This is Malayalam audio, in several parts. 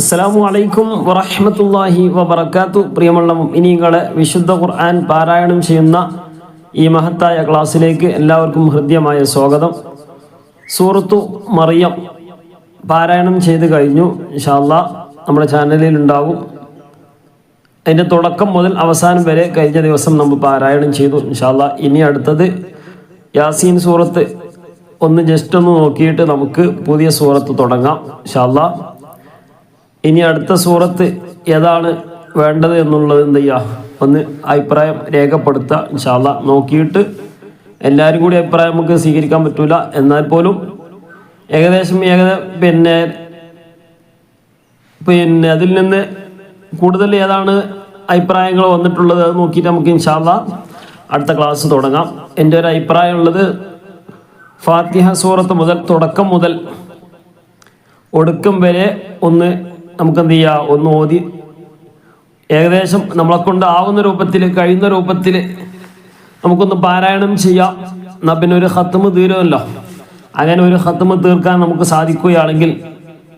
അസ്സലാമു അലൈക്കും വറഹ്മത്തുള്ളാഹി വബറകാത്തു. പ്രിയമുള്ള മുഅ്മിനീങ്ങളെ വിശുദ്ധ ഖുർആൻ പാരായണം ചെയ്യുന്ന ഈ മഹത്തായ ക്ലാസ്സിലേക്ക് എല്ലാവർക്കും ഹൃദ്യമായ സ്വാഗതം. സൂറത്തു മറിയം പാരായണം ചെയ്ത് കഴിഞ്ഞു. ഇൻഷാല്ല നമ്മുടെ ചാനലിൽ ഉണ്ടാവും അതിന്റെ തുടക്കം മുതൽ അവസാനം വരെ കഴിഞ്ഞ ദിവസം നമ്മൾ പാരായണം ചെയ്തു. ഇൻഷാല്ല ഇനി അടുത്തത് യാസീൻ സൂറത്ത് ഒന്ന് ജസ്റ്റ് ഒന്ന് നോക്കിയിട്ട് നമുക്ക് പുതിയ സൂറത്ത് തുടങ്ങാം. ഇൻഷാല്ലാ ഇനി അടുത്ത സൂറത്ത് ഏതാണ് വേണ്ടത് എന്നുള്ളത് എന്ത് ചെയ്യുക ഒന്ന് അഭിപ്രായം രേഖപ്പെടുത്തുക ഇൻഷാല്ല നോക്കിയിട്ട് എല്ലാവരും കൂടി അഭിപ്രായം നമുക്ക് സ്വീകരിക്കാൻ പറ്റൂല. എന്നാൽ പോലും ഏകദേശം ഏകദ പിന്നെ പിന്നെ അതിൽ നിന്ന് കൂടുതൽ ഏതാണ് അഭിപ്രായങ്ങൾ വന്നിട്ടുള്ളത് അത് നോക്കിയിട്ട് നമുക്ക് ഇൻഷാല്ല അടുത്ത ക്ലാസ് തുടങ്ങാം. എന്റെ ഒരു അഭിപ്രായം ഉള്ളത് ഫാത്തിഹ സൂറത്ത് മുതൽ തുടക്കം മുതൽ ഒടുക്കം വരെ ഒന്ന് നമുക്ക് എന്ത് ചെയ്യാം ഒന്ന് ഓതി. ഏകദേശം നമ്മളെ കൊണ്ട് ആവുന്ന രൂപത്തിൽ കഴിയുന്ന രൂപത്തിൽ നമുക്കൊന്ന് പാരായണം ചെയ്യാം. എന്നാ പിന്നെ ഒരു ഹത്തമ് തീരുമല്ലോ. അങ്ങനെ ഒരു ഹത്തമ് തീർക്കാൻ നമുക്ക് സാധിക്കുകയാണെങ്കിൽ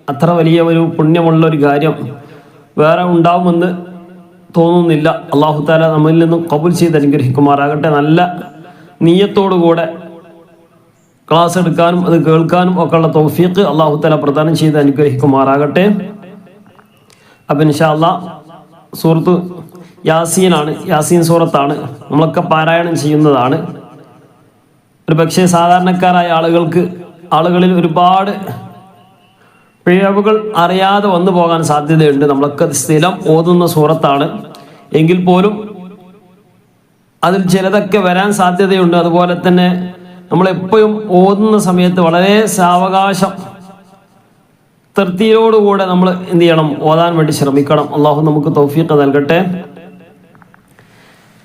അത്ര വലിയ ഒരു പുണ്യമുള്ള ഒരു കാര്യം വേറെ ഉണ്ടാവുമെന്ന് തോന്നുന്നില്ല. അള്ളാഹു താല നമ്മിൽ നിന്നും കബൂൽ ചെയ്ത് അനുഗ്രഹിക്കുമാറാകട്ടെ. നല്ല നീയത്തോടുകൂടെ ക്ലാസ് എടുക്കാനും അത് കേൾക്കാനും ഒക്കെയുള്ള തൗഫീഖ് അള്ളാഹു താല പ്രദാനം ചെയ്ത് അനുഗ്രഹിക്കുമാറാകട്ടെ. അപ്പം ഇൻഷാല്ല സൂറത്ത് യാസീനാണ്. യാസീൻ സൂറത്താണ്. നമ്മളൊക്കെ പാരായണം ചെയ്യുന്നതാണ്. ഒരു പക്ഷേ സാധാരണക്കാരായ ആളുകൾക്ക് ആളുകളിൽ ഒരുപാട് പിഴവുകൾ അറിയാതെ വന്നു പോകാൻ സാധ്യതയുണ്ട്. നമ്മളൊക്കെ സ്ഥിരം ഓതുന്ന സൂറത്താണ്. എങ്കിൽ പോലും അതിൽ ചിലതൊക്കെ വരാൻ സാധ്യതയുണ്ട്. അതുപോലെ തന്നെ നമ്മളെപ്പോഴും ഓതുന്ന സമയത്ത് വളരെ സാവകാശം തൃപ്തിയോടുകൂടെ നമ്മൾ എന്ത് ചെയ്യണം ഓതാൻ വേണ്ടി ശ്രമിക്കണം അള്ളാഹു നമുക്ക് തൗഫീഖ് നൽകട്ടെ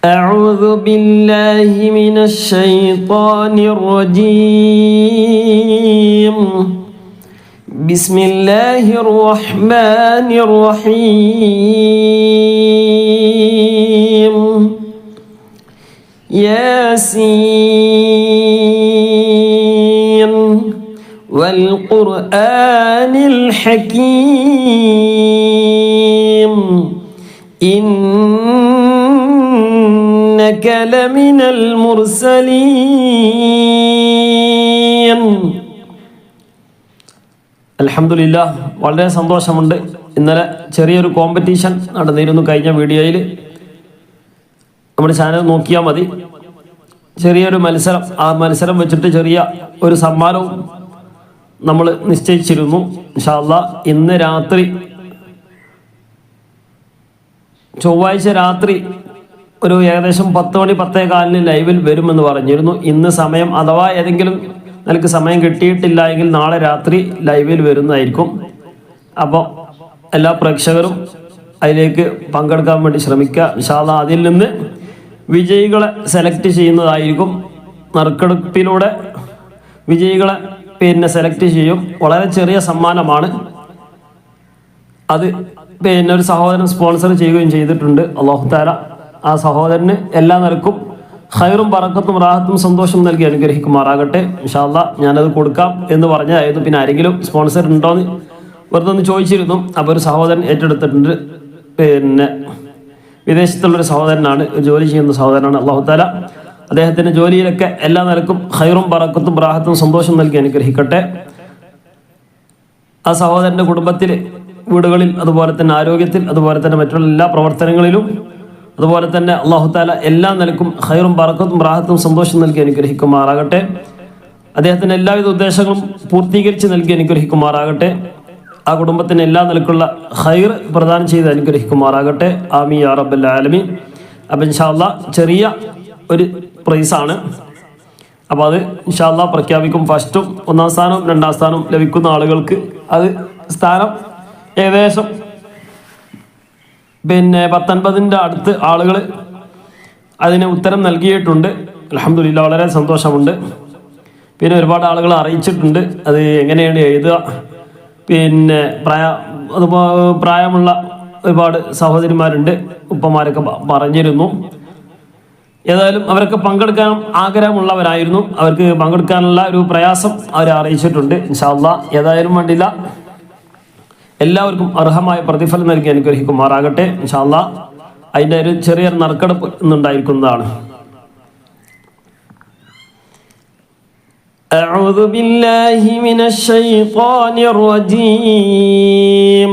أعوذ بالله من الشيطان الرجيم بسم الله الرحمن الرحيم ياسين والقرآن الحكيم إنك لمن المرسلين അലഹമില്ല വളരെ സന്തോഷമുണ്ട് ഇന്നലെ ചെറിയൊരു കോമ്പറ്റീഷൻ നടന്നിരുന്നു കഴിഞ്ഞ വീഡിയോയിൽ നമ്മുടെ ചാനൽ നോക്കിയാൽ മതി ചെറിയൊരു മത്സരം ആ മത്സരം വെച്ചിട്ട് ചെറിയ ഒരു സമ്മാനവും നമ്മൾ നിശ്ചയിച്ചിരുന്നു. ഇൻഷാല്ല ഇന്ന് രാത്രി ചൊവ്വാഴ്ച രാത്രി ഒരു ഏകദേശം പത്ത് മണി പത്തേ കാലിന് ലൈവിൽ വരുമെന്ന് പറഞ്ഞിരുന്നു. ഇന്ന് സമയം അഥവാ ഏതെങ്കിലും നിനക്ക് സമയം കിട്ടിയിട്ടില്ല എങ്കിൽ നാളെ രാത്രി ലൈവിൽ വരുന്നതായിരിക്കും. അപ്പോൾ എല്ലാ പ്രേക്ഷകരും അതിലേക്ക് പങ്കെടുക്കാൻ വേണ്ടി ശ്രമിക്കുക. വിശാല അതിൽ നിന്ന് വിജയികളെ സെലക്ട് ചെയ്യുന്നതായിരിക്കും. നറുക്കെടുപ്പിലൂടെ വിജയികളെ പിന്നെ സെലക്ട് ചെയ്യും. വളരെ ചെറിയ സമ്മാനമാണ്. അത് പിന്നെ ഒരു സഹോദരൻ സ്പോൺസർ ചെയ്യുകയും ചെയ്തിട്ടുണ്ട്. അള്ളാഹു താല ആ സഹോദരന് എല്ലാ നിലക്കും ഹൈറും പറക്കത്തും റാഹത്തും സന്തോഷം നൽകി അനുഗ്രഹിക്കുമാറാകട്ടെ. ഇൻഷാല്ല ഞാനത് കൊടുക്കാം എന്ന് പറഞ്ഞതായിരുന്നു. പിന്നെ ആരെങ്കിലും സ്പോൺസർ ഉണ്ടോയെന്ന് വെറുതെ ഒന്ന് ചോദിച്ചിരുന്നു. അപ്പോൾ ഒരു സഹോദരൻ ഏറ്റെടുത്തിട്ടുണ്ട്. പിന്നെ വിദേശത്തുള്ളൊരു സഹോദരനാണ്. ജോലി ചെയ്യുന്ന സഹോദരനാണ് അള്ളാഹു താല അദ്ദേഹത്തിന്റെ ജോലിയിലൊക്കെ എല്ലാ നിലക്കും ഹൈറും പറക്കത്തും പ്രാഹത്തും സന്തോഷം നൽകി അനുഗ്രഹിക്കട്ടെ. ആ സഹോദരന്റെ കുടുംബത്തിൽ വീടുകളിൽ അതുപോലെ തന്നെ ആരോഗ്യത്തിൽ അതുപോലെ തന്നെ മറ്റുള്ള എല്ലാ പ്രവർത്തനങ്ങളിലും അതുപോലെ തന്നെ അള്ളാഹു താല എല്ലാ നിലക്കും ഹൈറും പറക്കത്തും പ്രാഹത്തും സന്തോഷം നൽകി അനുഗ്രഹിക്കുമാറാകട്ടെ. അദ്ദേഹത്തിന്റെ എല്ലാവിധ ഉദ്ദേശങ്ങളും പൂർത്തീകരിച്ച് നൽകി അനുഗ്രഹിക്കുമാറാകട്ടെ. ആ കുടുംബത്തിന് എല്ലാ നിലക്കുള്ള ഹൈർ പ്രദാനം ചെയ്ത് അനുഗ്രഹിക്കുമാറാകട്ടെ. ആമി യാ റബ്ബൽ ആലമീൻ. അപ്പം ചെറിയ ഒരു പ്രൈസാണ് അപ്പോൾ അത് ഇൻഷാല്ല പ്രഖ്യാപിക്കും. ഫസ്റ്റും ഒന്നാം സ്ഥാനവും രണ്ടാം സ്ഥാനവും ലഭിക്കുന്ന ആളുകൾക്ക് അത് സ്ഥാനം ഏകദേശം പിന്നെ പത്തൊൻപതിന്റെ അടുത്ത് ആളുകൾ അതിന് ഉത്തരം നൽകിയിട്ടുണ്ട്. അലഹമില്ല വളരെ സന്തോഷമുണ്ട്. പിന്നെ ഒരുപാട് ആളുകൾ അറിയിച്ചിട്ടുണ്ട് അത് എങ്ങനെയാണ് എഴുതുക. പിന്നെ പ്രായ അതുപോ പ്രായമുള്ള ഒരുപാട് സഹോദരിമാരുണ്ട്. ഉപ്പമാരൊക്കെ പറഞ്ഞിരുന്നു. ഏതായാലും അവരൊക്കെ പങ്കെടുക്കാൻ ആഗ്രഹമുള്ളവരായിരുന്നു അവർക്ക് പങ്കെടുക്കാനുള്ള ഒരു പ്രയാസം അവരെ അറിയിച്ചിട്ടുണ്ട് ഇൻഷാല്ല ഏതായാലും വേണ്ടില്ല എല്ലാവർക്കും അർഹമായ പ്രതിഫലം നൽകി അനുഗ്രഹിക്കുമാറാകട്ടെ ഇൻഷാല്ല അതിൻ്റെ ഒരു ചെറിയ നറുക്കെടുപ്പ് ഇന്നുണ്ടായിരിക്കുന്നതാണ് أعوذ بالله من الشيطان الرجيم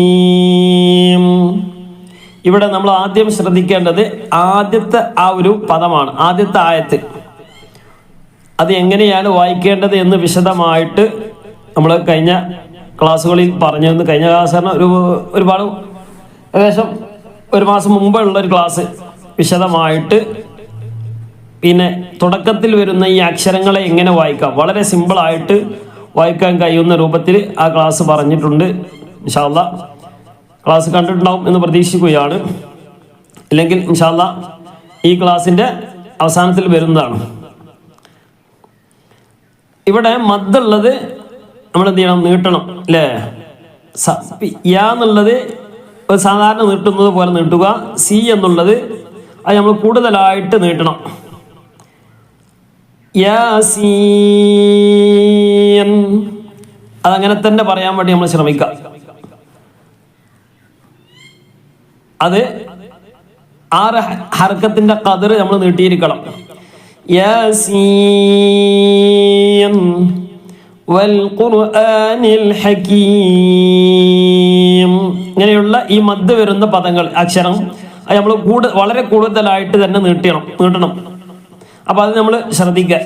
ഇവിടെ നമ്മൾ ആദ്യം ശ്രദ്ധിക്കേണ്ടത് ആദ്യത്തെ ആ ഒരു പദമാണ് ആദ്യത്തെ ആയത്ത്. അത് എങ്ങനെയാണ് വായിക്കേണ്ടത് എന്ന് വിശദമായിട്ട് നമ്മൾ കഴിഞ്ഞ ക്ലാസ്സുകളിൽ പറഞ്ഞു കഴിഞ്ഞ ക്ലാസ് കാരണം ഒരു ഒരുപാട് ഏകദേശം ഒരു മാസം മുമ്പേ ഒരു ക്ലാസ് വിശദമായിട്ട് പിന്നെ തുടക്കത്തിൽ വരുന്ന ഈ അക്ഷരങ്ങളെ എങ്ങനെ വായിക്കാം? വളരെ സിമ്പിളായിട്ട് വായിക്കാൻ കഴിയുന്ന രൂപത്തിൽ ആ ക്ലാസ് പറഞ്ഞിട്ടുണ്ട്. ഇൻഷാല്ല ക്ലാസ് കണ്ടിട്ടുണ്ടാവും എന്ന് പ്രതീക്ഷിക്കുകയാണ്. ഇല്ലെങ്കിൽ ഇൻഷാല്ല ഈ ക്ലാസ്സിന്റെ അവസാനത്തിൽ വരുന്നതാണ്. ഇവിടെ മദ്ദുള്ളത് നമ്മൾ എന്ത് ചെയ്യണം? നീട്ടണം അല്ലേ? എന്നുള്ളത് ഒരു സാധാരണ നീട്ടുന്നത് പോലെ നീട്ടുക. സി എന്നുള്ളത് അത് നമ്മൾ കൂടുതലായിട്ട് നീട്ടണം. യാസീൻ അതങ്ങനെ തന്നെ പറയാൻ വേണ്ടി നമ്മൾ ശ്രമിക്കാം അത് ആറ് ഹർക്കത്തിന്റെ കതിർ നമ്മൾ നീട്ടിയിരിക്കണം. യാസീൻ ഹകീം. ഇങ്ങനെയുള്ള ഈ മദ് വരുന്ന പദങ്ങൾ അക്ഷരം അത് നമ്മൾ കൂടു വളരെ കൂടുതലായിട്ട് തന്നെ നീട്ടണം നീട്ടണം. അപ്പൊ അത് നമ്മൾ ശ്രദ്ധിക്കുക.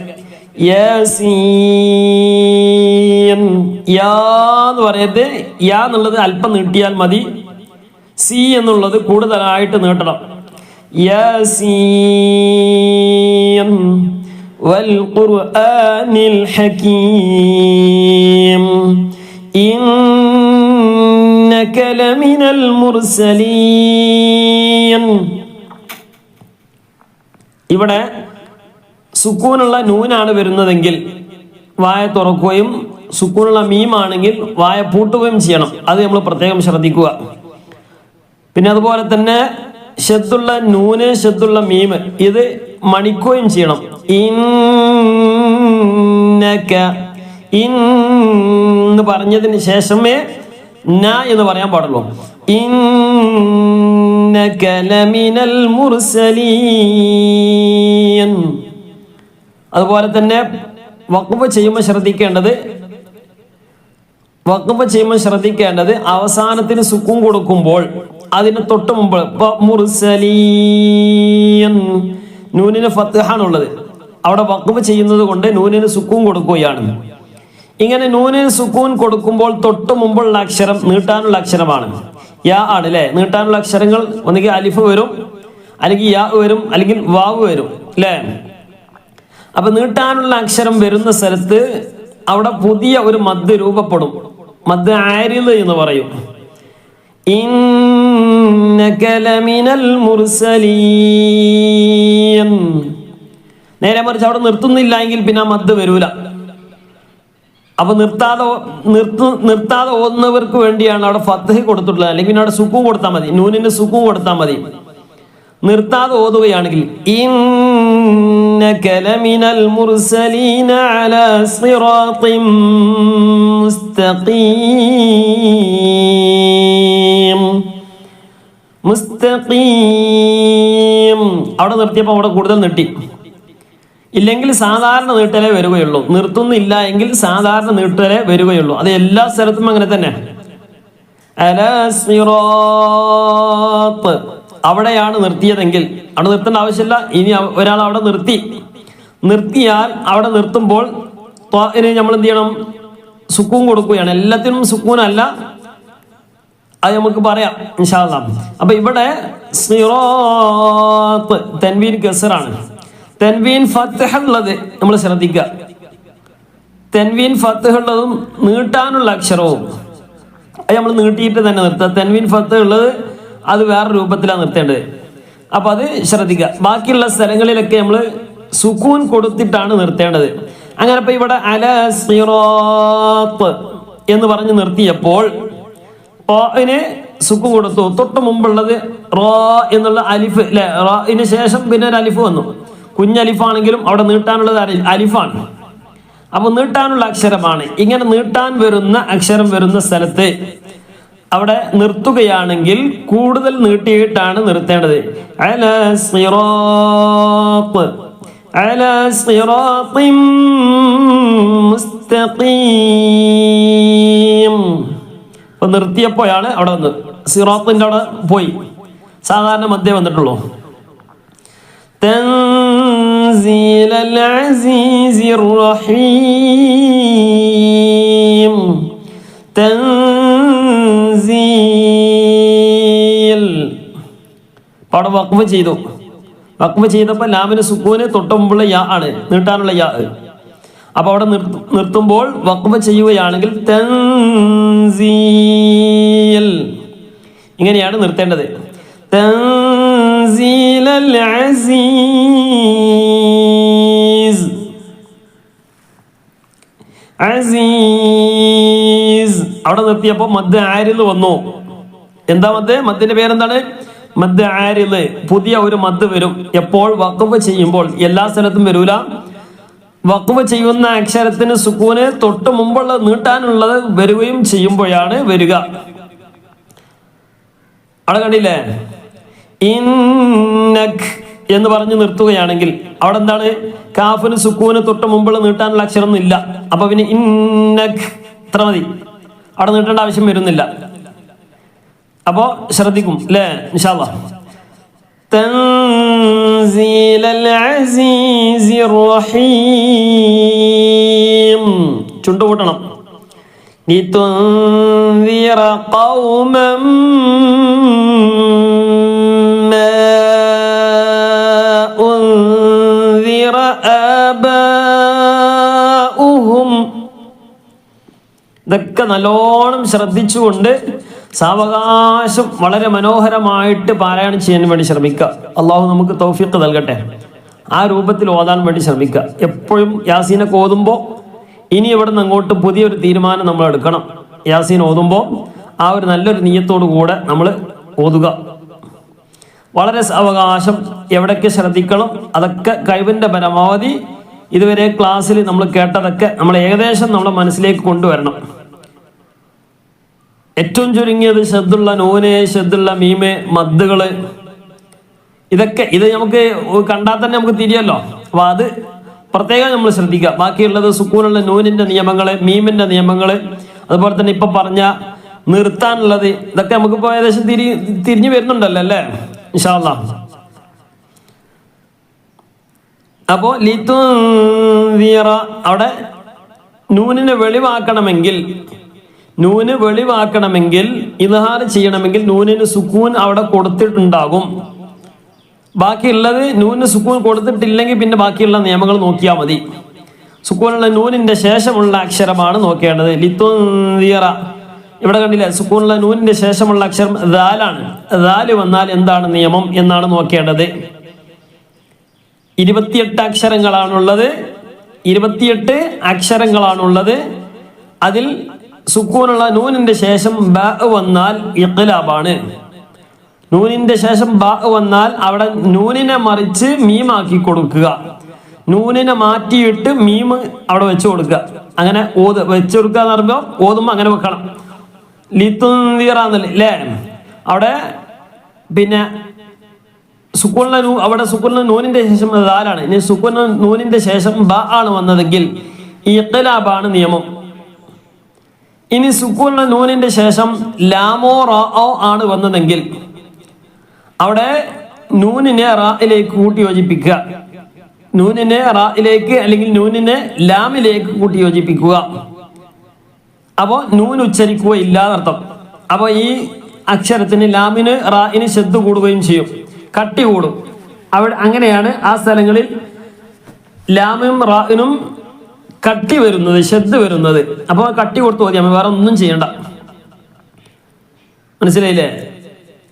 യാ എന്ന് പറയുന്നത് യാ എന്നുള്ളത് അല്പം നീട്ടിയാൽ മതി. സി എന്നുള്ളത് കൂടുതലായിട്ട് നീട്ടണം. യാസീൻ ഇവിടെ സുക്കൂനുള്ള നൂനാണ് വരുന്നതെങ്കിൽ വായ തുറക്കുകയും സുക്കൂനുള്ള മീമാണെങ്കിൽ വായ പൂട്ടുകയും ചെയ്യണം. അത് നമ്മൾ പ്രത്യേകം ശ്രദ്ധിക്കുക. പിന്നെ അതുപോലെ തന്നെ ഷെദ്ദുള്ള നൂന് ഷെദ്ദുള്ള മീമ് ഇത് മണിക്കുകയും ചെയ്യണം. ഇന്നക ഇന്ന് പറഞ്ഞതിന് ശേഷമേ ന എന്ന് പറയാൻ പാടുള്ളൂ. ഇന്നക ലമിനൽ മുർസലീൻ. അതുപോലെ തന്നെ വഖഫ് ചെയ്യുമ്പോൾ ശ്രദ്ധിക്കേണ്ടത് വഖഫ് ചെയ്യുമ്പോൾ ശ്രദ്ധിക്കേണ്ടത് അവസാനത്തിന് സുക്കും കൊടുക്കുമ്പോൾ അതിന് തൊട്ട് മുമ്പ് നൂനിന് ഫത്ത്ഹാണുള്ളത് അവിടെ വക്കുമ്പ് ചെയ്യുന്നത് കൊണ്ട് നൂനിന് സുക്കൂൻ കൊടുക്കുകയാണ്. ഇങ്ങനെ നൂനിന് സുക്കൂൻ കൊടുക്കുമ്പോൾ തൊട്ട് മുമ്പുള്ള അക്ഷരം നീട്ടാനുള്ള അക്ഷരമാണ്. യാ ആണ് അല്ലെ നീട്ടാനുള്ള അക്ഷരങ്ങൾ ഒന്നുകിൽ അലിഫ് വരും അല്ലെങ്കിൽ യാ വരും അല്ലെങ്കിൽ വാവ് വരും അല്ലേ അപ്പൊ നീട്ടാനുള്ള അക്ഷരം വരുന്ന സ്ഥലത്ത് അവിടെ പുതിയ ഒരു മദ് രൂപപ്പെടും. മദ് ആരിത് എന്ന് പറയും. മുർസലീൻ. നേരെ മറിച്ച് അവിടെ നിർത്തുന്നില്ല എങ്കിൽ പിന്നെ മദ് വരൂല. അപ്പൊ നിർത്താതെ നിർത്തു നിർത്താതെ ഓതുന്നവർക്ക് വേണ്ടിയാണ് അവിടെ ഫത്തഹ് കൊടുത്തിട്ടുള്ളത്. അല്ലെങ്കിൽ പിന്നെ അവിടെ സുക്കും കൊടുത്താൽ മതി. നൂനിന് സുക്കും കൊടുത്താൽ മതി. നിർത്താതെ ഓതുകയാണെങ്കിൽ മുസ്തഖീം. അവിടെ നിർത്തിയപ്പോൾ അവിടെ കൂടുതൽ നീട്ടി. ഇല്ലെങ്കിൽ സാധാരണ നീട്ടലേ വരികയുള്ളൂ. നിർത്തുന്നില്ല എങ്കിൽ സാധാരണ നീട്ടലേ വരികയുള്ളൂ. അത് എല്ലാ സ്ഥലത്തും അങ്ങനെ തന്നെ. അലാ സിറാത്ത്. അവിടെയാണ് നിർത്തിയതെങ്കിൽ. അവിടെ നിർത്തേണ്ട ആവശ്യമില്ല. ഇനി ഒരാൾ അവിടെ നിർത്തി. നിർത്തിയാൽ അവിടെ നിർത്തുമ്പോൾ ഇനി നമ്മൾ എന്ത് ചെയ്യണം? സുക്കൂൻ കൊടുക്കുകയാണ്. എല്ലാത്തിനും സുക്കൂനല്ല. അത് നമുക്ക് പറയാം. ഇൻഷാല്ല അപ്പൊ ഇവിടെ സിറോത്ത് തെൻവീൻ ഗസറാണ്. തെൻവീൻ ഫത്തഹ ഉള്ളത് നമ്മൾ ശ്രദ്ധിക്കുക. തെൻവീൻ ഫത്തഹ ഉള്ളതും നീട്ടാനുള്ള അക്ഷരവും. അത് നമ്മൾ നീട്ടിയിട്ട് തന്നെ നിർത്തുക. തെൻവീൻ ഫത്ത് ഉള്ളത് അത് വേറെ രൂപത്തിലാണ് നിർത്തേണ്ടത്. അപ്പൊ അത് ശ്രദ്ധിക്കുക. ബാക്കിയുള്ള സ്ഥലങ്ങളിലൊക്കെ നമ്മൾ സുക്കൂൻ കൊടുത്തിട്ടാണ് നിർത്തേണ്ടത്. അങ്ങനെ അപ്പൊ ഇവിടെ അല സിറോത്ത് എന്ന് പറഞ്ഞ് നിർത്തിയപ്പോൾ ന് സുക്കും കൊടുത്തു. തൊട്ട് മുമ്പുള്ളത് റോ എന്നുള്ള അലിഫ് അല്ലെ റായിന് ശേഷം പിന്നെ ഒരു അലിഫ് വന്നു. കുഞ്ഞലിഫാണെങ്കിലും അവിടെ നീട്ടാനുള്ളത് അലിഫാണ്. അപ്പൊ നീട്ടാനുള്ള അക്ഷരമാണ്. ഇങ്ങനെ നീട്ടാൻ വരുന്ന അക്ഷരം വരുന്ന സ്ഥലത്ത് അവിടെ നിർത്തുകയാണെങ്കിൽ കൂടുതൽ നീട്ടിയിട്ടാണ് നിർത്തേണ്ടത്. അപ്പൊ നിർത്തിയപ്പോഴാണ് അവിടെ വന്ന് സിറോത്തിന്റെ അവിടെ പോയി. സാധാരണ മധ്യേ വന്നിട്ടുള്ളൂ. തൻസീലീം അവിടെ വക്വ ചെയ്തു. വക്വ ചെയ്തപ്പോൾ ലാമിന് സുക്കൂന് തൊട്ട് മുമ്പുള്ള യാ ആണ് നീട്ടാനുള്ള യാ. അപ്പൊ അവിടെ നിർത്തുമ്പോൾ വക്വ ചെയ്യുകയാണെങ്കിൽ തൻസീൽ. ഇങ്ങനെയാണ് നിർത്തേണ്ടത്. അസീസ്. അവിടെ നിർത്തിയപ്പോ മദ് ആരിൽ വന്നു. എന്താ മദ്? മദ്ദിന്റെ പേരെന്താണ്? മദ് ആരിൽ പുതിയ ഒരു മദ് വരും. എപ്പോൾ? വഖഫ് ചെയ്യുമ്പോൾ. എല്ലാ സ്ഥലത്തും വരൂല. വഖഫ് ചെയ്യുന്ന അക്ഷരത്തിന് സുക്കൂന് തൊട്ട് മുമ്പുള്ള നീട്ടാനുള്ളത് വരികയും ചെയ്യുമ്പോഴാണ് വരിക. അവിടെ കണ്ടില്ലേ? എന്ന് പറഞ്ഞു നിർത്തുകയാണെങ്കിൽ അവിടെ എന്താണ്? കാഫിന് സുക്കൂന് തൊട്ട് മുമ്പുള്ള നീട്ടാനുള്ള അക്ഷരമൊന്നും ഇല്ല അപ്പൊ പിന്നെ ഇന്നക് ഇത്ര മതി? അവിടെ നീട്ടേണ്ട ആവശ്യം വരുന്നില്ല അപ്പോ ശ്രദ്ധിക്കും അല്ലേ നിഷാല്ല تنزيل العزيز الرحيم ചുണ്ടു കൂട്ടണം لتنذر قوما ഇതൊക്കെ നല്ലോണം ശ്രദ്ധിച്ചുകൊണ്ട് സാവകാശം വളരെ മനോഹരമായിട്ട് പാരായണം ചെയ്യാൻ വേണ്ടി ശ്രമിക്കുക. അള്ളാഹു നമുക്ക് തൗഫീഖ് നൽകട്ടെ. ആ രൂപത്തിൽ ഓതാൻ വേണ്ടി ശ്രമിക്കുക. എപ്പോഴും യാസീനെ ഓതുമ്പോൾ ഇനി ഇവിടെ നിന്ന് അങ്ങോട്ട് പുതിയൊരു തീരുമാനം നമ്മൾ എടുക്കണം. യാസീൻ ഓതുമ്പോൾ ആ ഒരു നല്ലൊരു നീയത്തോടു കൂടെ നമ്മൾ ഓതുക. വളരെ സാവകാശം എവിടൊക്കെ ശ്രദ്ധിക്കണം അതൊക്കെ കഴിവിന്റെ പരമാവധി ഇതുവരെ ക്ലാസ്സിൽ നമ്മൾ കേട്ടതൊക്കെ നമ്മൾ ഏകദേശം നമ്മുടെ മനസ്സിലേക്ക് കൊണ്ടുവരണം. ഏറ്റവും ചുരുങ്ങിയത് ശ്രദ്ധുള്ള നൂന് ശ്രദ്ധുള്ള മീമ് മദ്ദുകൾ ഇതൊക്കെ ഇത് നമുക്ക് കണ്ടാൽ തന്നെ നമുക്ക് തിരിയല്ലോ. അപ്പൊ അത് പ്രത്യേകം നമ്മൾ ശ്രദ്ധിക്കുക. ബാക്കിയുള്ളത് സുക്കൂനുള്ള നൂനിന്റെ നിയമങ്ങൾ മീമിന്റെ നിയമങ്ങൾ. അതുപോലെ തന്നെ ഇപ്പൊ പറഞ്ഞ നിർത്താനുള്ളത് ഇതൊക്കെ നമുക്കിപ്പോ ഏകദേശം തിരി തിരിഞ്ഞു വരുന്നുണ്ടല്ലോ അല്ലേ? ഇൻഷാല്ല അപ്പോ ലീത്തു അവിടെ നൂനിനെ വെളിവാക്കണമെങ്കിൽ നൂന് വെളിവാക്കണമെങ്കിൽ ഇൽഹാർ ചെയ്യണമെങ്കിൽ നൂനിന് സുക്കൂൻ അവിടെ കൊടുത്തിട്ടുണ്ടാകും. ബാക്കിയുള്ളത് നൂന് സുക്കൂൻ കൊടുത്തിട്ടില്ലെങ്കിൽ പിന്നെ ബാക്കിയുള്ള നിയമങ്ങൾ നോക്കിയാൽ മതി. സുക്കൂനുള്ള നൂനിന്റെ ശേഷമുള്ള അക്ഷരമാണ് നോക്കേണ്ടത്. ലിത്തോന്തിയറ ഇവിടെ കണ്ടില്ലേ? സുക്കൂനുള്ള നൂനിന്റെ ശേഷമുള്ള അക്ഷരം ദാലാണ്. ദാൽ വന്നാൽ എന്താണ് നിയമം എന്നാണ് നോക്കേണ്ടത്. ഇരുപത്തിയെട്ട് അക്ഷരങ്ങളാണുള്ളത്. ഇരുപത്തിയെട്ട് അക്ഷരങ്ങളാണുള്ളത്. അതിൽ സുക്കൂനുള്ള നൂനിന്റെ ശേഷം ബ വന്നാൽ ഇഖ്ലാബാണ്. നൂനിന്റെ ശേഷം ബ വന്നാൽ അവിടെ നൂനിനെ മറിച്ച് മീമാക്കി കൊടുക്കുക. നൂനിനെ മാറ്റിയിട്ട് മീം അവിടെ വെച്ച് കൊടുക്കുക. അങ്ങനെ ഓത് വെച്ച് കൊടുക്കുക എന്ന് പറയുമ്പോൾ ഓതുമ്പോൾ അങ്ങനെ വെക്കണം. ലിത്തുന്തിറ അല്ലേ അവിടെ പിന്നെ സുക്കൂണിലെ നൂ അവിടെ സുക്കൂണിലെ നൂനിന്റെ ശേഷം ദാലാണ് ഇനി സുക്കൂന നൂനിന്റെ ശേഷം ബ ആണ് വന്നതെങ്കിൽ ഇഖ്ലാബാണ് നിയമം. ഇനി സുക്കൂണിലെ നൂനിന്റെ ശേഷം ലാമോ റോ ആണ് വന്നതെങ്കിൽ അവിടെ നൂനിനെ റായിലേക്ക് കൂട്ടി യോജിപ്പിക്കുക. നൂനിനെ റായിലേക്ക് അല്ലെങ്കിൽ നൂനിനെ ലാമിലേക്ക് കൂട്ടി യോജിപ്പിക്കുക. അപ്പോൾ നൂൻ ഉച്ചരിക്കുക ഇല്ലാതർത്ഥം അപ്പോൾ ഈ അക്ഷരത്തിന് ലാമിന് റായിന് ശബ്ദ കൂടുകയും ചെയ്യും. കട്ടി കൂടും. അവിടെ അങ്ങനെയാണ് ആ സ്ഥലങ്ങളിൽ ലാമിനും റായിനും കട്ടി വരുന്നത് ശബ്ദ വരുന്നത്. അപ്പോൾ കട്ടി കൊടുത്ത് മതി അമ്മ വേറെ ഒന്നും ചെയ്യണ്ട. മനസ്സിലായില്ലേ?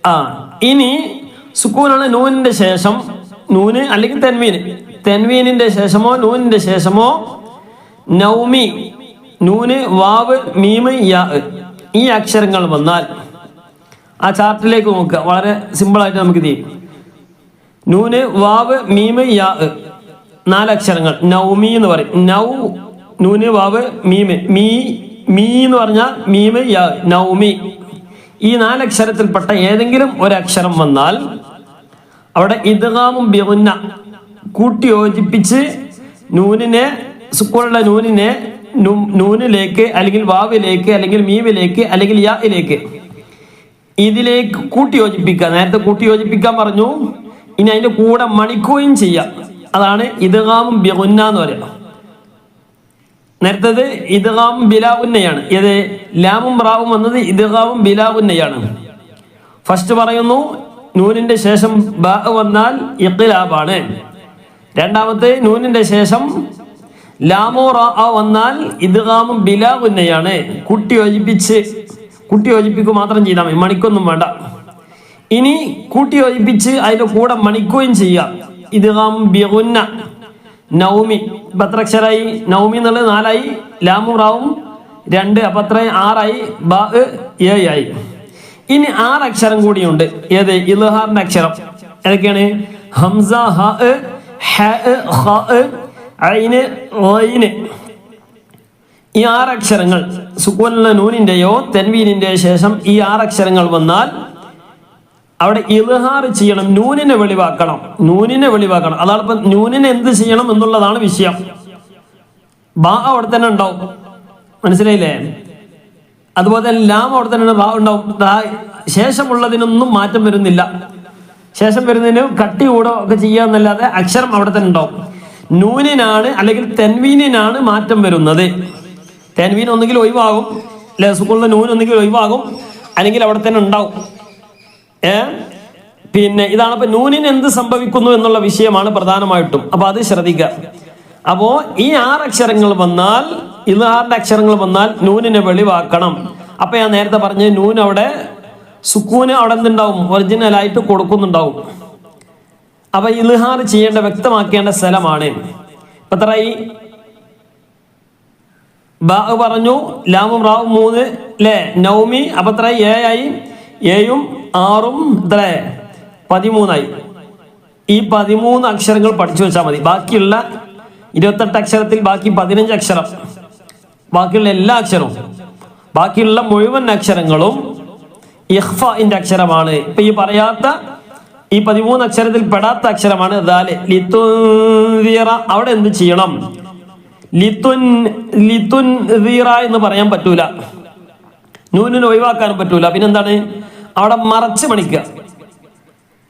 ആ ഇനി സുക്കൂനാണ് നൂനിന്റെ ശേഷം നൂന് അല്ലെങ്കിൽ തെൻവീന്. തെൻവീനിന്റെ ശേഷമോ നൂനിന്റെ ശേഷമോ നൗമി നൂന് വാവ് മീമ് യാ ഈ അക്ഷരങ്ങൾ വന്നാൽ ആ ചാർട്ടിലേക്ക് നോക്കുക. വളരെ സിമ്പിളായിട്ട് നമുക്ക് ഇത് നൂന് വാവ് മീമ് യാ നാലക്ഷരങ്ങൾ. നൗമി എന്ന് പറയും. നൗ നൂന് വാവ് മീമ്. മീ മീ എന്ന് പറഞ്ഞാൽ മീമ് നൗമി ഈ നാലക്ഷരത്തിൽപ്പെട്ട ഏതെങ്കിലും ഒരക്ഷരം വന്നാൽ അവിടെ ഇദ്ഗാമും ബിഗുന്ന കൂട്ടി യോജിപ്പിച്ച് നൂനിനെ സുക്കൂറുള്ള നൂനിനെ നൂനിലേക്ക് അല്ലെങ്കിൽ വാവിലേക്ക് അല്ലെങ്കിൽ മീവിലേക്ക് അല്ലെങ്കിൽ യായിലേക്ക് ഇതിലേക്ക് കൂട്ടി യോജിപ്പിക്കുക. നേരത്തെ കൂട്ടി യോജിപ്പിക്കാൻ പറഞ്ഞു. ഇനി അതിന്റെ കൂടെ മണിക്കുകയും ചെയ്യാം. അതാണ് ഇദ്ഗാമും ബിഗുന്ന എന്ന് പറയുക. നേരത്തത് ഇദ്ഗാം ബിലാവുന്നയാണ് ഏത്? ലാമും റാവും വന്നത് ഇദ്ഗാമും ബിലാവുന്നയാണ് ഫസ്റ്റ് പറയുന്നു നൂനിന്റെ ശേഷം ബാ വന്നാൽ ഇഖ്ലാബാണ്. രണ്ടാമത്തെ നൂനിന്റെ ശേഷം ലാമോ റാ വന്നാൽ ഇദ്ഗാമും ബിലാവുന്നയാണ് കുട്ടി യോജിപ്പിച്ച് കുട്ടി യോജിപ്പിക്കുക മാത്രം ചെയ്താൽ മതി. മണിക്കൊന്നും വേണ്ട. ഇനി കൂട്ടി യോജിപ്പിച്ച് അതിന്റെ കൂടെ മണിക്കുകയും ചെയ്യാം. ഇദ്ഗാം ബിഗുന്ന നൗമി. ഇപ്പൊ നൗമി എന്നുള്ളത് നാലായി ലാമും റാവും രണ്ട് അപ്പൊ അത്രയും ആറായി ബ ഏഴ് ആയി ഇനി ആറ് അക്ഷരം കൂടിയുണ്ട്. ഏത്? ഇൽഹാറിന്റെ അക്ഷരം. ഏതൊക്കെയാണ്? ഹംസ ഹ ഹ ഐന് ഐന്. ഈ ആറ് അക്ഷരങ്ങൾ സുക്കൂനുള്ള നൂനിന്റെയോ തെൻവീനിന്റെയോ ശേഷം ഈ ആറ് അക്ഷരങ്ങൾ വന്നാൽ അവിടെ ഇൽഹാർ ചെയ്യണം നൂനിനെ വെളിവാക്കണം നൂനിനെ വെളിവാക്കണം. അതാണ് ഇപ്പൊ നൂനിനെ എന്ത് ചെയ്യണം എന്നുള്ളതാണ് വിഷയം. ബാ അവിടെ തന്നെ ഉണ്ടാവും. മനസ്സിലായില്ലേ? അതുപോലെ തന്നെ ലാം അവിടെ തന്നെ ബാ ഉണ്ടാവും. ശേഷമുള്ളതിനൊന്നും മാറ്റം വരുന്നില്ല. ശേഷം വരുന്നതിന് കട്ടി കൂടോ ഒക്കെ ചെയ്യാന്നല്ലാതെ അക്ഷരം അവിടെ തന്നെ ഉണ്ടാവും. നൂനിനാണ് അല്ലെങ്കിൽ തെൻവീനിനാണ് മാറ്റം വരുന്നത്. തെൻവീൻ ഒന്നുകിൽ ഒഴിവാകും. അല്ലെ സ്കൂളിലെ നൂൻ ഒന്നുകിൽ ഒഴിവാകും. അല്ലെങ്കിൽ അവിടെ തന്നെ ഉണ്ടാവും. ഏ പിന്നെ ഇതാണ് ഇപ്പൊ നൂനിന് എന്ത് സംഭവിക്കുന്നു എന്നുള്ള വിഷയമാണ് പ്രധാനമായിട്ടും. അപ്പൊ അത് ശ്രദ്ധിക്കുക അപ്പോ ഈ ആറ് അക്ഷരങ്ങൾ വന്നാൽ ഇൽഹാറിന്റെ അക്ഷരങ്ങൾ വന്നാൽ നൂനിനെ വെളിവാക്കണം. അപ്പൊ ഞാൻ നേരത്തെ പറഞ്ഞ നൂൻ അവിടെ സുക്കൂന് അവിടെ എന്തുണ്ടാവും? ഒറിജിനൽ ആയിട്ട് കൊടുക്കുന്നുണ്ടാവും. അപ്പൊ ഇൽഹാർ ചെയ്യേണ്ട വ്യക്തമാക്കേണ്ട സ്ഥലമാണ്. ഇപ്പൊ എത്രയായി ബാ പറഞ്ഞു ലാമും റാവും മൂന്ന് അല്ലേ നൗമി അപ്പൊ എത്ര ഏ ആയി. ഏയും ആറും എത്ര പതിമൂന്നായി. ഈ പതിമൂന്ന് അക്ഷരങ്ങൾ പഠിച്ചു വെച്ചാൽ മതി. ബാക്കിയുള്ള ഇരുപത്തെട്ട് അക്ഷരത്തിൽ ബാക്കി പതിനഞ്ച് അക്ഷരം. ബാക്കിയുള്ള എല്ലാ അക്ഷരവും. ബാക്കിയുള്ള മുഴുവൻ അക്ഷരങ്ങളും ഇഹ്ഫിന്റെ അക്ഷരമാണ്. ഇപ്പൊ ഈ പറയാത്ത ഈ പതിമൂന്ന് അക്ഷരത്തിൽ പെടാത്ത അക്ഷരമാണ് അവിടെ എന്ത് ചെയ്യണം? ലിത്തുൻ ലിത്തുൻ എന്ന് പറയാൻ പറ്റൂല. നൂനിന് ഒഴിവാക്കാനും പറ്റൂല. പിന്നെന്താണ്? അവിടെ മറച്ച് പണിക്കുക.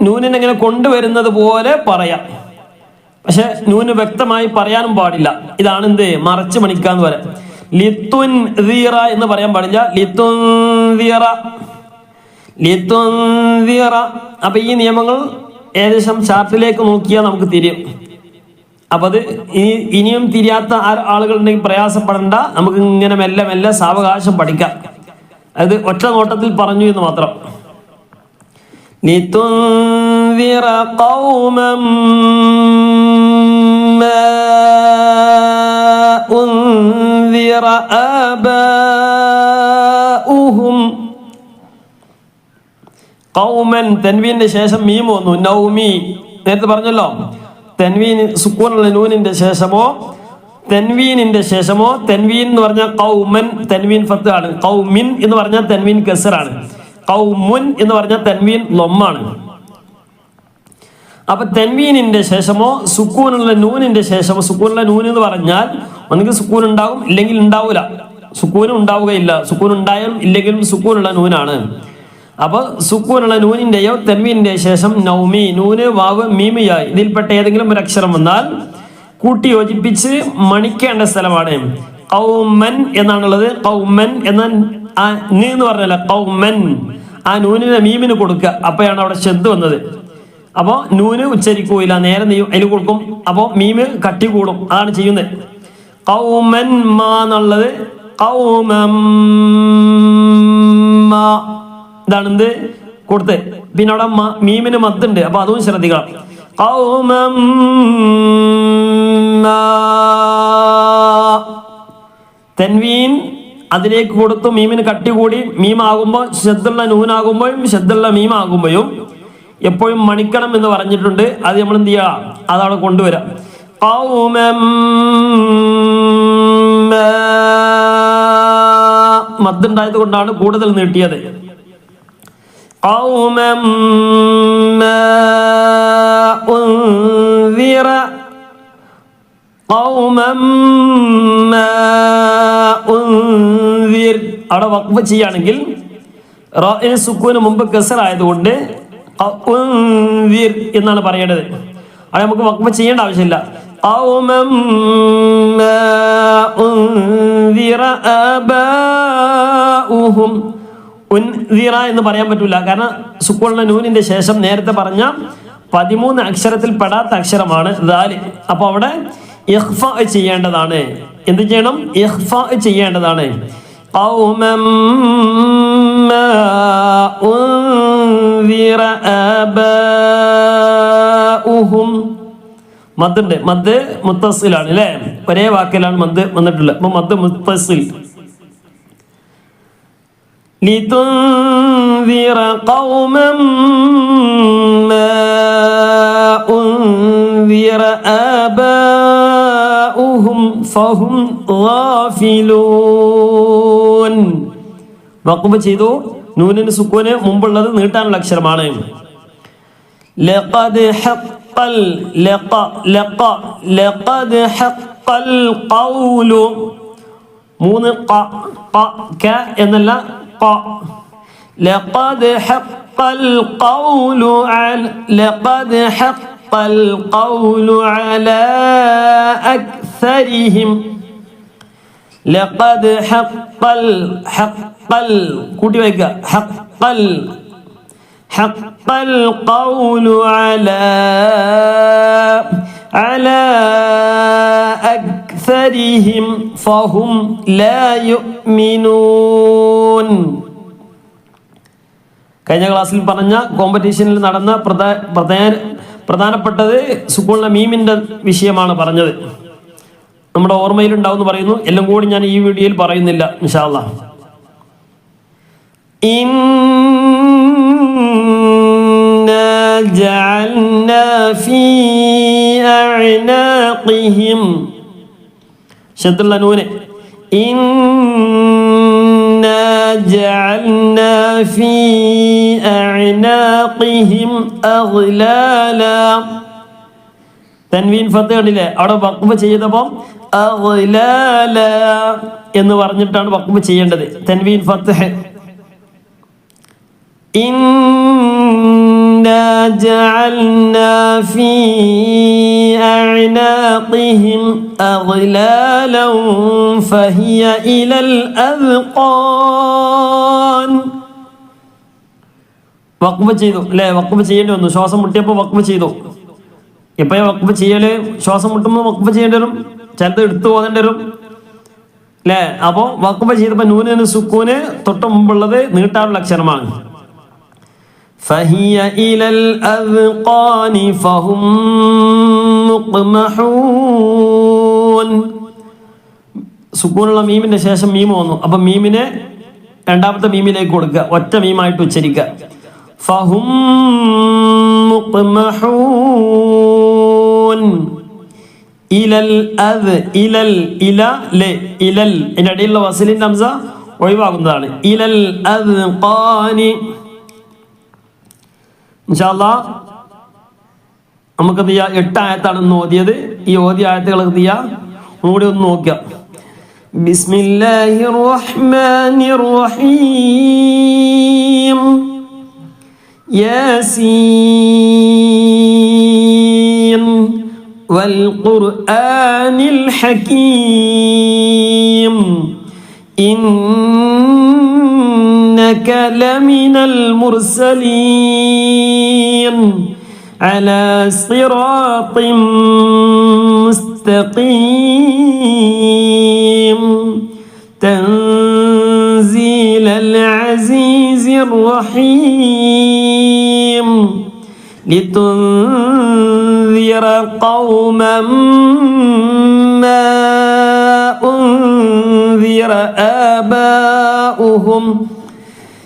നൂനിനെ ഇങ്ങനെ കൊണ്ടുവരുന്നത് പോലെ പറയാം. പക്ഷെ നൂന് വ്യക്തമായി പറയാനും പാടില്ല. ഇതാണ് എന്ത്? മറച്ച് പണിക്കുക മണിക്കാന്ന് പറയാം. ലിത്തുൻ എന്ന് പറയാൻ പാടില്ല. ലിത്തുൻ ലിത്തുൻ അപ്പൊ ഈ നിയമങ്ങൾ ഏകദേശം ചാർട്ടിലേക്ക് നോക്കിയാൽ നമുക്ക് തിരിയും. അപ്പൊ അത് ഇനി ഇനിയും തിരിയാത്ത ആളുകളുണ്ടെങ്കിൽ പ്രയാസപ്പെടണ്ട. നമുക്ക് ഇങ്ങനെ മെല്ലെ മെല്ലെ സാവകാശം പഠിക്കാം. അത് ഒറ്റ നോട്ടത്തിൽ പറഞ്ഞു എന്ന് മാത്രം. لتنذر قوما ما أنذر آباؤهم കൗമൻ തെൻവീന്റെ ശേഷം മീം വന്നു നൗമി നേരത്തെ പറഞ്ഞല്ലോ തെൻവീൻ സുക്കൂനുള്ള നൂനിന്റെ ശേഷമോ തെൻവീനിന്റെ ശേഷമോ തെൻവീൻ എന്ന് പറഞ്ഞാൽ കൗമൻ തെൻവീൻ ഫത്ത് ആണ് കൗമിൻ എന്ന് പറഞ്ഞാൽ തെൻവീൻ കസറാണ് കൗമുൻ എന്ന് പറഞ്ഞ തെൻവീൻ ലൊമ്മാണ്. അപ്പൊ തെൻവീനിന്റെ ശേഷമോ സുക്കൂനുള്ള നൂനിന്റെ ശേഷമോ സുക്കൂനുള്ള നൂൻ എന്ന് പറഞ്ഞാൽ ഒന്നുകിൽ സുക്കൂൻ ഉണ്ടാകും ഇല്ലെങ്കിൽ ഉണ്ടാവില്ല സുക്കൂനും ഉണ്ടാവുകയില്ല. സുക്കൂൻ ഉണ്ടായാലും ഇല്ലെങ്കിലും സുക്കൂനുള്ള നൂനാണ്. അപ്പൊ സുക്കൂനുള്ള നൂനിന്റെയോ തെൻവീനിന്റെ ശേഷം നൗമി നൂന് വാവ് മീമിയായി ഇതിൽപ്പെട്ട ഏതെങ്കിലും ഒരു അക്ഷരം വന്നാൽ കൂട്ടി യോജിപ്പിച്ച് മണിക്കേണ്ട സ്ഥലമാണ്. കൗമൻ എന്നാണുള്ളത്. കൗമൻ എന്ന ആ എന്ന് പറഞ്ഞല്ല കൗമൻ ആ നൂനിനെ മീമിന് കൊടുക്കുക. അപ്പോഴാണ് അവിടെ ചെന്ത് വന്നത്. അപ്പോൾ നൂന് ഉച്ചരിക്കൂല നേരെ നീ അതിന് കൊടുക്കും. അപ്പോൾ മീമ് കട്ടി കൂടും. അതാണ് ചെയ്യുന്നത്. കൗമൻ മാ എന്നുള്ളത് കൗമം ഇതാണ് എന്ത്? കൊടുത്ത് പിന്നെ അവിടെ മീമിന് മത്തുണ്ട്. അപ്പൊ അതും ശ്രദ്ധിക്കണം. തൻവീൻ തെൻവീൻ അതിലേക്ക് കൊടുത്തു മീമിന് കട്ടി കൂടി മീമാകുമ്പോൾ ശ്രദ്ധുള്ള നൂനാകുമ്പോഴും ശ്രദ്ധുള്ള മീമാകുമ്പോഴും എപ്പോഴും മണിക്കണം എന്ന് പറഞ്ഞിട്ടുണ്ട് അത് നമ്മൾ എന്ത് ചെയ്യാം അതവിടെ കൊണ്ടുവരാം ഖൗമം മാ. മദ്ദുണ്ടായത് കൊണ്ടാണ് കൂടുതൽ നീട്ടിയത് قوما ما أنذر قوما ما أنذر അവിടെ വഖഫ് ചെയ്യുകയാണെങ്കിൽ റാഇന് സുക്കൂന് മുമ്പ് കസർ ആയതുകൊണ്ട് ഉൻവിർ എന്നാണ് പറയേണ്ടത് അവിടെ നമുക്ക് വഖഫ് ചെയ്യേണ്ട ആവശ്യമില്ല قوما ما أنذر آباؤهم ഉൻവിറ എന്ന് പറയാൻ പറ്റൂല കാരണം സുക്കൂളിന്റെ നൂനിന്റെ ശേഷം നേരത്തെ പറഞ്ഞ പതിമൂന്ന് അക്ഷരത്തിൽ പെടാത്ത അക്ഷരമാണ് ദാല് അപ്പൊ അവിടെ ഇഖ്ഫ ചെയ്യേണ്ടതാണ് എന്ത് ചെയ്യണം ഇഖ്ഫ ചെയ്യേണ്ടതാണ് قوما ما أنذر آباؤهم മദ്ദുണ്ട് മദ് മുത്തസിലാണ് അല്ലേ ഒരേ വാക്കിലാണ് മദ് വന്നിട്ടുള്ളത് അപ്പൊ മദ് മുത്തസിൽ لتنذر قوما ما أنذر آباؤهم ഫഹും ഗാഫിലൂൻ വക്കുമ്പ് ചെയ്തു. നൂനിന് സുക്കൂന് മുമ്പുള്ളത് നീട്ടാനുള്ള അക്ഷരമാണ്. ലഖദ് ഹഖൽ ലഖ ലഖ ലഖദ് ഹഖൽ ഖൗലു. മൂന്ന് ഖ ഖ ക എന്നല്ല ഖ. ലഖദ് ഹഖൽ ഖൗലു അൽ ലഖദ് ഹഖ حق القول على أكثرهم لقد حق ال حق ال കൂട്ടി വയ്ക്കുക حق ال حق القول على على أكثرهم فهم لا يؤمنون കഴിഞ്ഞ ക്ലാസ്സിൽ പറഞ്ഞ കോമ്പറ്റീഷനിൽ നടന്ന പ്രധാ പ്രധാന പ്രധാനപ്പെട്ടത് സുക്കൂൾ മീമിന്റെ വിഷയമാണ് പറഞ്ഞത്. നമ്മുടെ ഓർമ്മയിലുണ്ടാവുമെന്ന് പറയുന്നു. എല്ലാം കൂടി ഞാൻ ഈ വീഡിയോയിൽ പറയുന്നില്ല ഇൻഷാല്ല ശത്രുള്ള നൂനെ. أعناقهم شد الله نونه إنا جعلنا في أعناقهم أغلالا തൻവീൻ ഫത്ത് കണ്ടില്ലേ അവിടെ വഖഫ് ചെയ്തപ്പോൾ അഗ്ലാല എന്ന് പറഞ്ഞിട്ടാണ് വഖഫ് ചെയ്യേണ്ടത് തൻവീൻ ഫത്ത് إنا جعلنا في أعناقهم أغلالا فهي إلى الأذقان വഖഫ് ചെയ്തു അല്ലേ വഖഫ് ചെയ്യേണ്ടി വന്നു ശ്വാസം മുട്ടിയപ്പോൾ വഖഫ് ചെയ്തു ഇപ്പൊ വഖഫ് ചെയ്യല് ശ്വാസം മുട്ടുമ്പോൾ വഖഫ് ചെയ്യേണ്ടി വരും ചിലത് എടുത്തു പോകേണ്ടി വരും അല്ലേ അപ്പോ വഖഫ് ചെയ്തപ്പോ നൂനിന് സുക്കൂന് തൊട്ട് മുമ്പുള്ളത് നീട്ടാനുള്ള അക്ഷരമാണ് فهي إلى الأذقان فهم مقمحون സുക്കൂനുള്ള മീമിന്റെ ശേഷം മീം വന്നു അപ്പൊ മീമിനെ രണ്ടാമത്തെ മീമിലേക്ക് കൊടുക്കുക ഒറ്റ മീമായിട്ട് ഉച്ചരിക്കുക ഫഹും മുഖ്മഹൂൻ ഇലൽ അത് ഇലൽ ഇല ലെ ഇലൽ ഇതിന്റെ അടിയിലുള്ള വസലിന്റെ അംസ ഒഴിവാക്കുന്നതാണ് ഇലൽ അത് ഖാനി ഇൻഷാല്ലാ നമുക്ക് ചെയ്യാം എട്ട് ആയത്താണ് ഇന്ന് ഓതിയത് ഈ ഓതിയ ആയത്തുകൾ ചെയ്യാം ഒന്നുകൂടി ഒന്ന് നോക്കാം ബിസ്മില്ലാഹിർ റഹ്മാനിർ റഹീം ياسين والقرآن الحكيم إنك لمن المرسلين على صراط مستقيم. تنزيل العزيز الرحيم. لتنذر قوما ما أنذر آباؤهم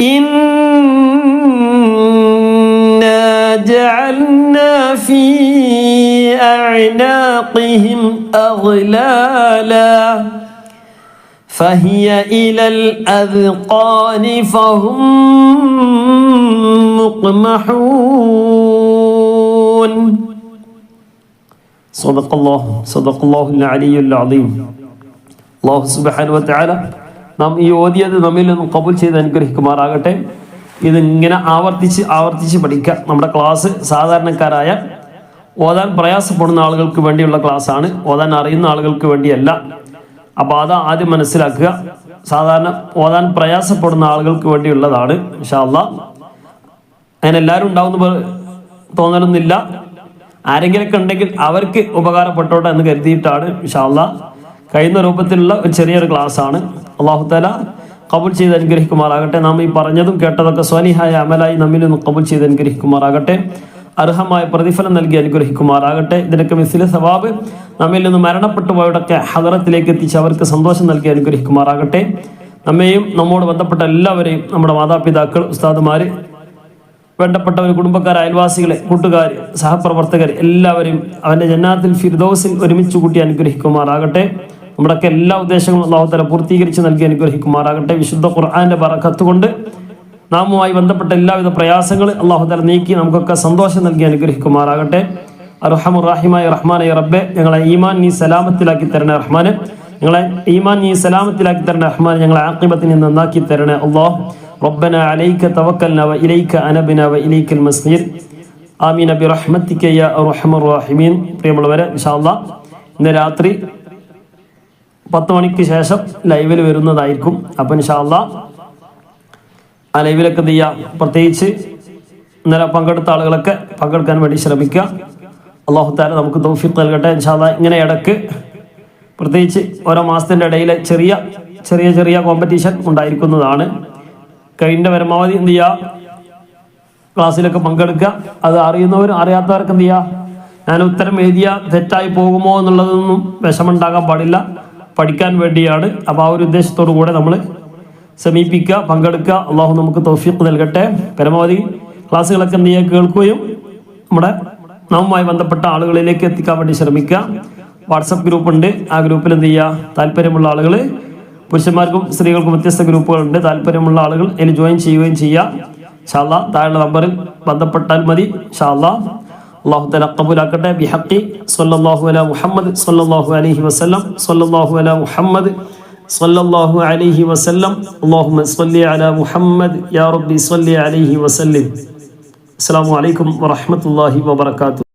إنا جعلنا في أعناقهم أغلالا فهي إلى الأذقان فهم مقمحون. صدق الله صدق الله العلي العظيم. الله سبحانه وتعالى നാം ഈ ഓതിയത് നമ്മിൽ നിന്നും കബൂൽ ചെയ്ത് അനുഗ്രഹിക്കുമാറാകട്ടെ. ഇതിങ്ങനെ ആവർത്തിച്ച് ആവർത്തിച്ച് പഠിക്കുക. നമ്മുടെ ക്ലാസ് സാധാരണക്കാരായ ഓതാൻ പ്രയാസപ്പെടുന്ന ആളുകൾക്ക് വേണ്ടിയുള്ള ക്ലാസ്സാണ്. ഓതാൻ അറിയുന്ന ആളുകൾക്ക് വേണ്ടിയല്ല. അപ്പോൾ അത് ആദ്യം മനസ്സിലാക്കുക. സാധാരണ ഓതാൻ പ്രയാസപ്പെടുന്ന ആളുകൾക്ക് വേണ്ടിയുള്ളതാണ്. ഇൻഷാല്ല അങ്ങനെ എല്ലാവരും ഉണ്ടാവുന്ന തോന്നലൊന്നുമില്ല. ആരെങ്കിലൊക്കെ ഉണ്ടെങ്കിൽ അവർക്ക് ഉപകാരപ്പെട്ടോട്ടെ എന്ന് കരുതിയിട്ടാണ് ഇൻഷാല്ല കഴിയുന്ന രൂപത്തിലുള്ള ഒരു ചെറിയൊരു ക്ലാസ് ആണ് അള്ളാഹു താല കബുൽ ചെയ്ത് അനുഗ്രഹിക്കുമാറാകട്ടെ. നാം ഈ പറഞ്ഞതും കേട്ടതൊക്കെ സ്വനിഹായ അമലായി നമ്മിൽ നിന്ന് കബുൽ ചെയ്ത് അനുഗ്രഹിക്കുമാറാകട്ടെ. അർഹമായ പ്രതിഫലം നൽകി അനുഗ്രഹിക്കുമാറാകട്ടെ. ഇതിനൊക്കെ മിസ്സിലെ സവാബ് നമ്മിൽ നിന്ന് മരണപ്പെട്ടു പോയവരൊക്കെ ഹദറത്തിലേക്ക് എത്തിച്ച് അവർക്ക് സന്തോഷം നൽകി അനുഗ്രഹിക്കുമാറാകട്ടെ. നമ്മെയും നമ്മോട് ബന്ധപ്പെട്ട എല്ലാവരെയും നമ്മുടെ മാതാപിതാക്കൾ ഉസ്താദുമാർ വേണ്ടപ്പെട്ടവർ കുടുംബക്കാർ അയൽവാസികളെ കൂട്ടുകാർ സഹപ്രവർത്തകർ എല്ലാവരെയും അവന്റെ ജന്നാത്തിൽ ഫിർദോസിൽ ഒരുമിച്ച് കൂട്ടി അനുഗ്രഹിക്കുമാറാകട്ടെ. നമ്മുടെയൊക്കെ എല്ലാ ഉദ്ദേശങ്ങളും അള്ളാഹുത്തല പൂർത്തീകരിച്ച് നൽകി അനുഗ്രഹിക്കുമാറാകട്ടെ വിശുദ്ധ ഖുർആാന്റെ ബറക്കത്ത് കൊണ്ട് നാമുമായി ബന്ധപ്പെട്ട എല്ലാവിധ പ്രയാസങ്ങൾ അള്ളാഹുത്തല നീക്കി നമുക്കൊക്കെ സന്തോഷം നൽകി അനുഗ്രഹിക്കുമാറാകട്ടെ അർഹമുറാഹിമായ റഹ്മാനെ റബ്ബെ ഞങ്ങളെ ഈമാൻ നീ സലാമത്തിലാക്കി തരണേ റഹ്മാന് ഞങ്ങളെ ഈമാൻ നീ സലാമത്തിലാക്കി തരണേ റഹ്മാൻ ഞങ്ങളെ ആക്കിബത്തിന് നന്നാക്കി തരണേ അള്ളാഹ് ربنا عليك توكلنا وإليك أنبنا وإليك المصير ആമീൻ ബിറഹ്മത്തിക യാ അർഹമർ റഹീമീൻ പ്രിയമുള്ളവരെ ഇൻഷാല്ലാ ഇന്ന് രാത്രി പത്ത് മണിക്ക് ശേഷം ലൈവിൽ വരുന്നതായിരിക്കും. അപ്പം ഇൻഷാല്ല ആ ലൈവിലൊക്കെ എന്ത് ചെയ്യുക പ്രത്യേകിച്ച് ഇന്നലെ പങ്കെടുത്ത ആളുകളൊക്കെ പങ്കെടുക്കാൻ വേണ്ടി ശ്രമിക്കുക. അള്ളാഹു താല നമുക്ക് തൗഫീഖ് നൽകട്ടെ. ഇൻഷാല്ല ഇങ്ങനെ ഇടയ്ക്ക് പ്രത്യേകിച്ച് ഓരോ മാസത്തിന്റെ ഇടയിൽ ചെറിയ ചെറിയ ചെറിയ കോമ്പറ്റീഷൻ ഉണ്ടായിരിക്കുന്നതാണ്. കഴിഞ്ഞ പരമാവധി എന്ത് ചെയ്യുക ക്ലാസ്സിലൊക്കെ പങ്കെടുക്കുക. അത് അറിയുന്നവരും അറിയാത്തവർക്ക് എന്ത് ചെയ്യുക ഞാൻ ഉത്തരം എഴുതിയ തെറ്റായി പോകുമോ എന്നുള്ളതൊന്നും വിഷമുണ്ടാകാൻ പാടില്ല. പഠിക്കാൻ വേണ്ടിയാണ്. അപ്പോൾ ആ ഒരു ഉദ്ദേശത്തോടു കൂടെ നമ്മൾ സമീപിക്കുക പങ്കെടുക്കുക. അള്ളാഹു നമുക്ക് തൗഫീഖ് നൽകട്ടെ. പരമാവധി ക്ലാസ്സുകളൊക്കെ നീ കേൾക്കുകയും നമ്മുടെ നമ്മുമായി ബന്ധപ്പെട്ട ആളുകളിലേക്ക് എത്തിക്കാൻ വേണ്ടി ശ്രമിക്കുക. വാട്സപ്പ് ഗ്രൂപ്പ് ഉണ്ട് ആ ഗ്രൂപ്പിൽ എന്ത് ചെയ്യുക? താല്പര്യമുള്ള ആളുകൾ പുരുഷന്മാർക്കും സ്ത്രീകൾക്കും വ്യത്യസ്ത ഗ്രൂപ്പുകളുണ്ട്. താല്പര്യമുള്ള ആളുകൾ ഇതിൽ ജോയിൻ ചെയ്യുകയും ചെയ്യുക. ഷാല്ല താഴെ നമ്പറിൽ ബന്ധപ്പെട്ടാൽ മതി. ഷാല്ല അള്ളാഹു തല കബൂലാക്കട്ടെ. ബിഹക്കി സല്ലല്ലാഹു അല മുഹമ്മദ് സല്ലല്ലാഹു അലൈഹി വസല്ലം സല്ലല്ലാഹു അല മുഹമ്മദ് സല്ലല്ലാഹു അലൈഹി വസല്ലം. അല്ലാഹുമ്മ സല്ലി അല മുഹമ്മദ് യാ റബ്ബി സല്ലി അലൈഹി വസല്ലം. അസ്സലാമു അലൈക്കും വറഹ്മത്തുള്ളാഹി വബറകാതുഹു.